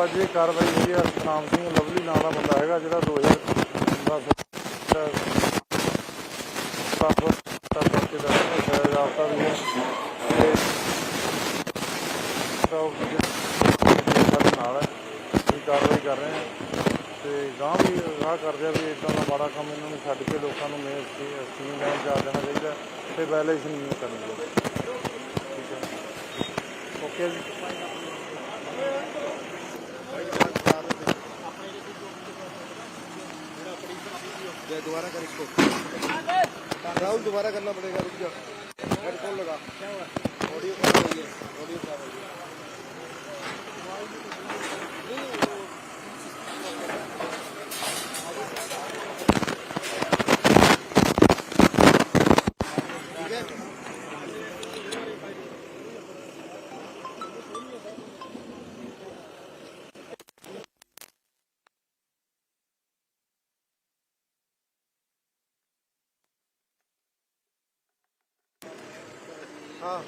ਜੋ ਅੱਜ ਇਹ ਕਾਰਵਾਈ ਹੋਈ ਹੈ ਸਤਨਾਮ ਸਿੰਘ ਲਵਲੀ ਨਾਂ ਦਾ ਬੰਦਾ ਹੈਗਾ ਜਿਹੜਾ 2010 ਦਾ ਪਾਸਪੋਰਟ ਦਾ ਦਾ ਸਜ਼ਾ ਵੀ ਹੈ ਤੇ ਨਾਲ ਹੈ ਇਹ ਕਾਰਵਾਈ ਕਰ ਰਹੇ ਹਾਂ ਤੇ ਗਾਂ ਵੀ ਰਾਹ ਕਰਦੇ ਆ ਵੀ ਇਦਾਂ ਦਾ ਮਾੜਾ ਕੰਮ ਇਹਨਾਂ ਨੂੰ ਛੱਡ ਕੇ ਲੋਕਾਂ ਨੂੰ ਮੇਨ ਸਕੀਮ ਲੈਣ ਜਾ ਦੇਣਾ ਚਾਹੀਦਾ ਤੇ ਵਾਇਲੇਸ਼ਨ ਨਹੀਂ ਕਰਨੀ ਚਾਹੀਦੀ ਠੀਕ ਹੈ ਓਕੇ ਜੀ जय दोबारा कर इसको राहुल दोबारा करना पड़ेगा रुक जाओ हेडफोन लगा क्या हुआ ऑडियो खराब हुई है ऑडियो खराब हुई है ਹਾਂ।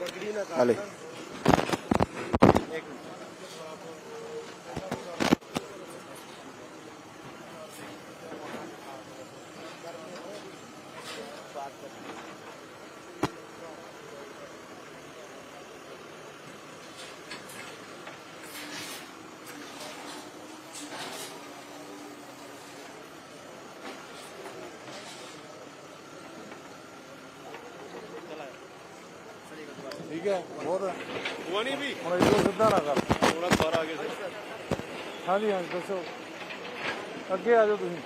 ਪਗੜੀ ਨਾ ਕਰ ਲੈ। ਇੱਕ ਗਿਆ ਬਹੁਤ ਹੁਆ ਨਹੀਂ ਵੀ? ਹੁਣ ਇਹ ਸਿੱਧਾ ਨਾ ਕਰ। ਹੁਣ ਸਾਰਾ ਅੱਗੇ ਸਿੱਧਾ। ਹਾਂਜੀ ਹਾਂਜੀ ਦੱਸੋ। ਅੱਗੇ ਆ ਜਾਓ ਤੁਸੀਂ।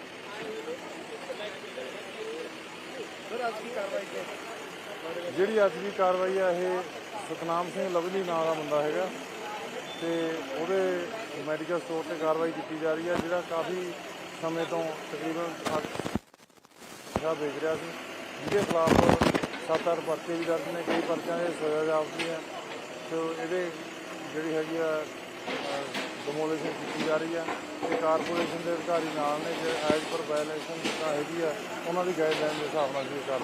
ਜਿਹੜੀ ਅੱਜ ਦੀ ਕਾਰਵਾਈ ਆ ਇਹ ਸਤਨਾਮ ਸਿੰਘ ਲਵਲੀ ਨਾਂ ਦਾ ਬੰਦਾ ਹੈਗਾ। ਤੇ ਉਹਦੇ ਮੈਡੀਕਲ ਸਟੋਰ ਤੇ ਕਾਰਵਾਈ ਕੀਤੀ ਜਾ ਰਹੀ ਹੈ ਜਿਹੜਾ ਕਾਫੀ ਸਮੇਂ ਤੋਂ ਤਕਰੀਬਨ ਅੱਠ ਨਸ਼ਾ ਵੇਚ ਰਿਹਾ ਸੀ। ਜਿਹਦੇ ਖਿਲਾਫ ਸੱਤ ਅੱਠ ਪਰਚੇ ਵੀ ਦਰਜ ਨੇ ਕਈ ਪਰਚਿਆਂ ਦੇ ਸਜ਼ਾ ਜਾਪਦੀ ਹੈ। ਤੇ ਇਹਦੇ ਜਿਹੜੀ ਹੈਗੀ ਆ ਡਿਮੋਲੀਸ਼ਨ ਕੀਤੀ ਜਾ ਰਹੀ ਆ ਤੇ ਕਾਰਪੋਰੇਸ਼ਨ ਦੇ ਅਧਿਕਾਰੀ ਨਾਲ ਨੇ ਜੇ ਐਜ਼ ਪਰ ਵਾਇਲੇਸ਼ਨ ਜਿੱਦਾਂ ਹੈਗੀ ਆ ਉਹਨਾਂ ਦੀ ਗਾਈਡਲਾਈਨ ਦੇ ਹਿਸਾਬ ਨਾਲ ਜੀ ਕਰ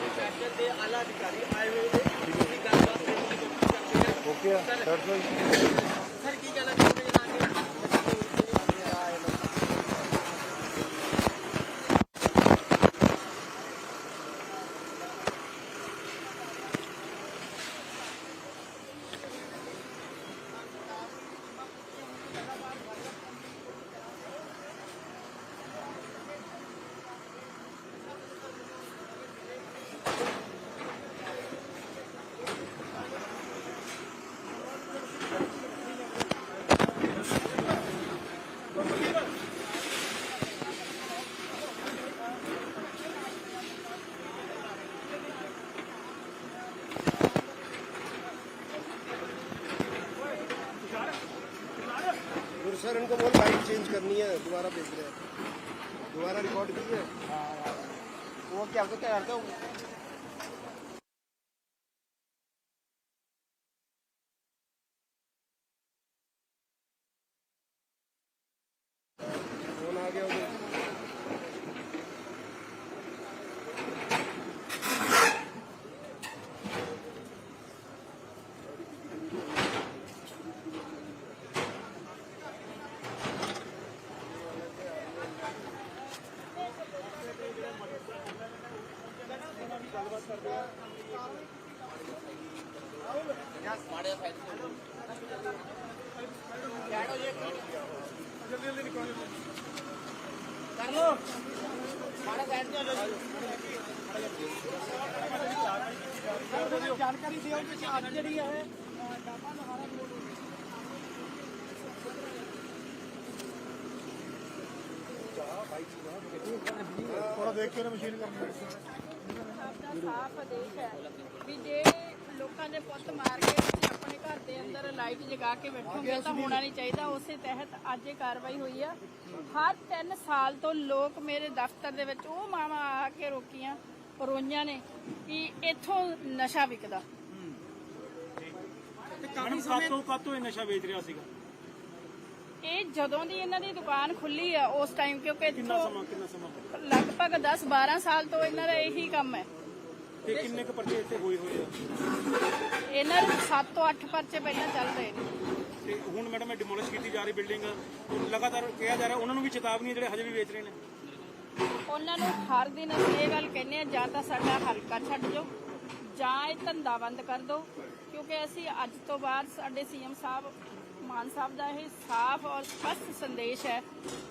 ਓਕੇ ਆ ਦੈਟਸ नहीं है दोबारा भेज रहे हैं दोबारा रिकॉर्ड की है हाँ वो क्या करते होंगे ਜਾਣਕਾਰੀ ਦਿਓ ਕਿ ਅੱਜ ਜਿਹੜੀ ਹੈ ਥੋੜਾ ਦੇਖ ਕੇ ਮਸ਼ੀਨ ਕਰਨੀ ਦਾ ਸਾਫ਼ ਆਦੇਸ਼ ਹੈ ਵੀ ਜੇ ਲੋਕਾਂ ਦੇ ਪੁੱਤ ਮਾਰ ਕੇ ਤੁਸੀਂ ਆਪਣੇ ਘਰ ਦੇ ਅੰਦਰ ਲਾਈਟ ਜਗਾ ਕੇ ਬੈਠੋਗੇ ਤਾਂ ਹੋਣਾ ਨਹੀਂ ਚਾਹੀਦਾ। ਉਸੇ ਤਹਿਤ ਅੱਜ ਇਹ ਕਾਰਵਾਈ ਹੋਈ ਆ। ਹਰ 3 ਸਾਲ ਤੋਂ ਲੋਕ ਮੇਰੇ ਦਫ਼ਤਰ ਦੇ ਵਿੱਚ ਉਹ ਮਾਵਾਂ ਆ ਕੇ ਰੋਕੀਆਂ ਰੋਈਆਂ ਨੇ ਕਿ ਇੱਥੋਂ ਨਸ਼ਾ ਵਿਕਦਾ। ਕਾਤੋਂ ਕਾਤੋਂ ਇਹ ਨਸ਼ਾ ਵੇਚ ਰਿਹਾ ਸੀਗਾ? ਇਹ ਜਦੋਂ ਦੀ ਇਹਨਾਂ ਦੀ ਦੁਕਾਨ ਖੁੱਲੀ ਆ ਉਸ ਟਾਈਮ ਕਿਉਂਕਿ ਕਿੰਨਾ ਇੱਥੋਂ ਸਮਾਂ ਕਿੰਨਾ ਸਮਾਂ ਲਗਭਗ 10 12 ਸਾਲ ਤੋਂ ਇਹਨਾਂ ਦਾ ਇਹੀ ਕੰਮ ਹੈ। ਤੇ ਕਿੰਨੇ ਕੁ ਪਰਚੇ ਇੱਥੇ ਹੋਏ ਹੋਏ ਆ? ਇਹਨਾਂ ਦੇ 7 ਤੋਂ 8 ਪਰਚੇ ਪਹਿਲਾਂ ਚੱਲ ਰਹੇ ਨੇ। ਤੇ ਹੁਣ ਮੈਡਮ ਇਹ ਡਿਮੋਲਿਸ਼ ਕੀਤੀ ਜਾ ਰਹੀ ਬਿਲਡਿੰਗ ਲਗਾਤਾਰ ਕਿਹਾ ਜਾ ਰਿਹਾ ਉਹਨਾਂ ਨੂੰ ਵੀ ਚੇਤਾਵਨੀ ਜਿਹੜੇ ਹਜੇ ਵੀ ਵੇਚ ਰਹੇ ਨੇ। ਉਹਨਾਂ ਨੂੰ ਹਰ ਦਿਨ ਅਸੀਂ ਇਹ ਗੱਲ ਕਹਿੰਦੇ ਆ ਜਾਂ ਤਾਂ ਸਾਡਾ ਹਲਕਾ ਛੱਡ ਜਾਓ ਜਾਂ ਇਹ ਧੰਦਾ ਬੰਦ ਕਰ ਦਿਓ। ਕਿਉਂਕਿ ਅਸੀਂ ਅੱਜ ਤੋਂ ਬਾਅਦ ਸਾਡੇ ਸੀਐਮ ਸਾਹਿਬ ਮਾਨ ਸਾਹਿਬ ਦਾ ਇਹ ਸਾਫ਼ ਔਰ ਸਪਸ਼ਟ ਸੰਦੇਸ਼ ਹੈ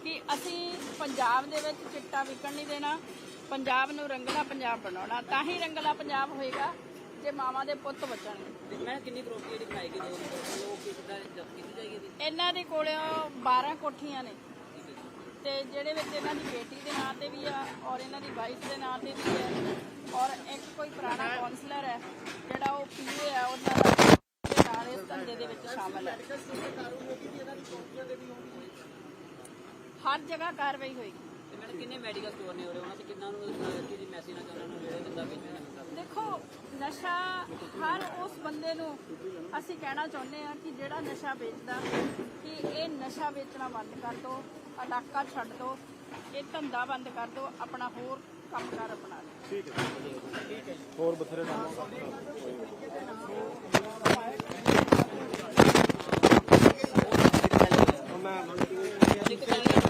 ਕਿ ਅਸੀਂ ਪੰਜਾਬ ਦੇ ਵਿੱਚ ਚਿੱਟਾ ਵਿਕਣ ਨਹੀਂ ਦੇਣਾ। ਪੰਜਾਬ ਨੂੰ ਰੰਗਲਾ ਪੰਜਾਬ ਬਣਾਉਣਾ ਤਾਂ ਹੀ ਰੰਗਲਾ ਪੰਜਾਬ ਹੋਏਗਾ ਜੇ ਮਾਵਾਂ ਦੇ ਪੁੱਤ ਬਚਣਗੇ ਮੈਂ ਕਿੰਨੀ ਪ੍ਰੋਪਰਟੀ ਜਿਹੜੀ ਬਣਾਏਗੀ ਦੋ ਲੋਕ ਕਿਦਾਂ ਜਬ ਕੀਤੀ ਜਾਏਗੀ ਇਹਦੀ? ਇਹਨਾਂ ਦੇ ਕੋਲ 12 ਕੋਠੀਆਂ ਨੇ। ਤੇ ਜਿਹੜੇ ਵਿੱਚ ਇਹਨਾਂ ਦੀ ਬੇਟੀ ਦੇ ਨਾਂ ਤੇ ਵੀ ਆ ਔਰ ਇਹਨਾਂ ਦੀ ਵਾਈਫ ਦੇ ਨਾਂ ਤੇ ਵੀ ਹੈ ਔਰ ਇੱਕ ਕੋਈ ਪੁਰਾਣਾ ਕਾਉਂਸਲਰ ਹੈ ਜਿਹੜਾ ਉਹ ਪੀਏ ਆ ਉਹਨਾਂ ਦਾ ਦੇ ਨਾਲ ਇਸ ਧੰਦੇ ਦੇ ਵਿੱਚ ਸ਼ਾਮਲ ਹੈ। ਹਰ ਜਗ੍ਹਾ ਕਾਰਵਾਈ ਹੋਏਗੀ। ਤੇ ਮੈਡਮ ਕਿੰਨੇ ਮੈਡੀਕਲ ਸਟੋਰ ਨੇ ਉਰੇ? ਉਹਨਾਂ ਤੇ ਕਿੰਨਾ ਨੂੰ ਕੀ ਮੈਸੇਜ ਨਾ ਚਾਹੁੰਦਾ ਨੂੰ ਜਿਹੜੇ ਕਿੱਦਾਂ ਵੇਚਣਾ ਹੁੰਦਾ ਦੇਖੋ ਨਸ਼ਾ ਹਰ ਉਸ ਬੰਦੇ ਨੂੰ ਅਸੀਂ ਕਹਿਣਾ ਚਾਹੁੰਦੇ ਆ ਕਿ ਜਿਹੜਾ ਨਸ਼ਾ ਵੇਚਦਾ ਕਿ ਇਹ ਨਸ਼ਾ ਵੇਚਣਾ ਬੰਦ ਕਰ ਦਿਓ ਇਲਾਕਾ ਛੱਡ ਦਿਓ ਇਹ ਧੰਦਾ ਬੰਦ ਕਰ ਦਿਓ ਆਪਣਾ ਹੋਰ ਲਓ। ਹੋਰ ਬਥੇਰੇ ਨਾਮ ਇੱਕ ਤਾਂ